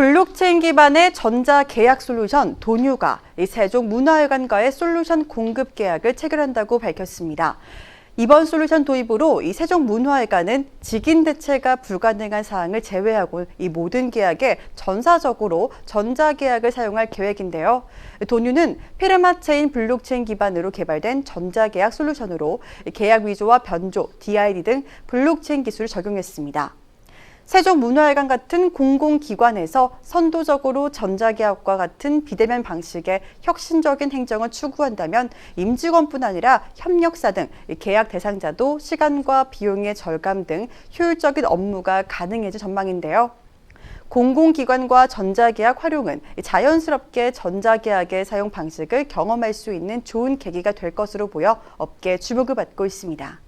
블록체인 기반의 전자 계약 솔루션 도뉴가 이 세종 문화회관과의 솔루션 공급 계약을 체결한다고 밝혔습니다. 이번 솔루션 도입으로 이 세종 문화회관은 직인 대체가 불가능한 사항을 제외하고 이 모든 계약에 전사적으로 전자 계약을 사용할 계획인데요. 도뉴는 피르마체인 블록체인 기반으로 개발된 전자 계약 솔루션으로 계약 위조와 변조, DID 등 블록체인 기술을 적용했습니다. 세종문화회관 같은 공공기관에서 선도적으로 전자계약과 같은 비대면 방식의 혁신적인 행정을 추구한다면 임직원뿐 아니라 협력사 등 계약 대상자도 시간과 비용의 절감 등 효율적인 업무가 가능해질 전망인데요. 공공기관과 전자계약 활용은 자연스럽게 전자계약의 사용 방식을 경험할 수 있는 좋은 계기가 될 것으로 보여 업계 주목을 받고 있습니다.